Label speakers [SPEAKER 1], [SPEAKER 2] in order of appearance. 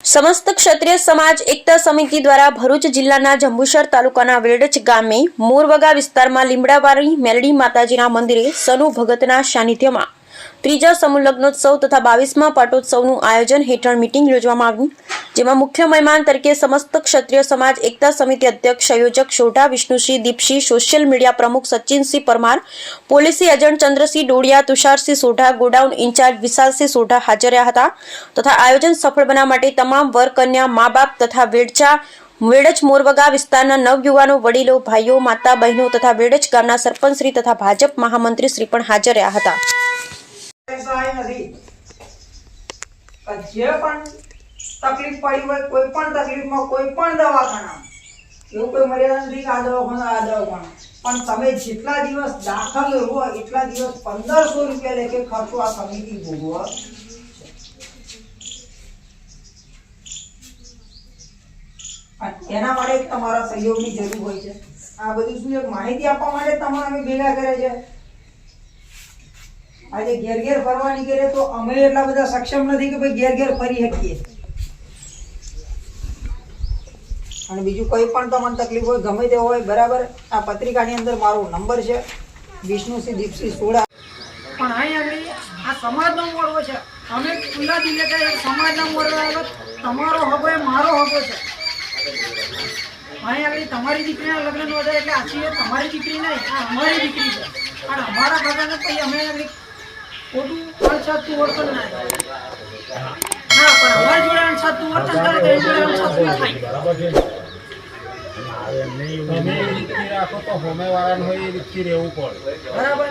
[SPEAKER 1] સમસ્ત ક્ષત્રિય સમાજ એકતા સમિતિ દ્વારા ભરૂચ જિલ્લાના જંબુસર તાલુકાના વેડચ ગામે મોરવગા વિસ્તારમાં લીમડાવાળી મેલડી માતાજીના મંદિરે સનુ ભગતના સાનિધ્યમાં ત્રીજા સમૂહ લગ્નોત્સવ તથા બાવીસમા પાટોત્સવનું આયોજન હેઠળ મીટિંગ યોજવામાં આવ્યું જેમાં મુખ્ય મહેમાન તરીકે સમસ્ત ક્ષત્રિય સમાજ, એકતા સમિતિ અધ્યક્ષ, સંયોજક શોઢા વિષ્ણુસિંહ દીપસિંહ સોશિયલ મીડિયા પ્રમુખ Sachinsinh Parmar, policy agent Chandrasinh Dodiya Tusharsinh Sodha, godown incharge Vishalsinh Sodha હાજર રહ્યા હતા તથા આયોજન સફળ બનાવવા માટે તમામ વર કન્યા મા બાપ તથા વેડચા વેડજ મોરવગા વિસ્તારના નવયુવાનો, વડીલો, ભાઈઓ, માતા, બહેનો તથા વેડજ ગામના સરપંચશ્રી તથા ભાજપ મહામંત્રી શ્રી પણ હાજર રહ્યા હતા
[SPEAKER 2] જે પણ તકલીફ પડી હોય, કોઈ પણ તકલીફમાં, કોઈ પણ દવાખાના એવું કોઈ મર્યાદા નથી આ દવાખાના આ દવાખાના. પણ તમે જેટલા દિવસ દાખલ રહો, એટલા દિવસ પંદરસો રૂપિયા લેખે ખર્ચો આ સમિતિ ભોગવો. એના માટે તમારા સહયોગની જરૂર હોય છે. આ બધું શું એક માહિતી આપવા માટે તમારે અમે ભેગા કરે છે. આજે ઘેર ઘેર ફરવા નીકળે તો અમે એટલા બધા સક્ષમ નથી કે ભાઈ ઘેર ઘેર ફરી શકીએ. અને બીજું કોઈ પણ તમને તકલીફ હોય, ગમે તે હોય, બરાબર? આ પત્રિકાની અંદર મારો નંબર છે. વિષ્ણુસિંહ દીપસિંહ સોડા.
[SPEAKER 3] પણ અહીં આગળ આ સમાજનો મોરવો છે. અમે ખુલ્લા દિલે સમાજના મોરવા આગળ તમારો હગો એ મારો હગો છે. અહીં આગળ તમારી દીકરીના લગ્ન નોંધાય એટલે આછી તમારી દીકરી નહીં, આ અમારી દીકરી છે. અને અમારા ભગાને પછી અમે આગળ ખોટું અણસાતું વર્તન ના હા, પણ અમારી જોડે અણસાતું વર્તન કરે તો એ જોડે અણસાતું થાય.
[SPEAKER 4] તમે એ રીતથી રાખો તો હોમેવાળાને હોય એ રીતથી રહેવું પડે.
[SPEAKER 3] બરાબર.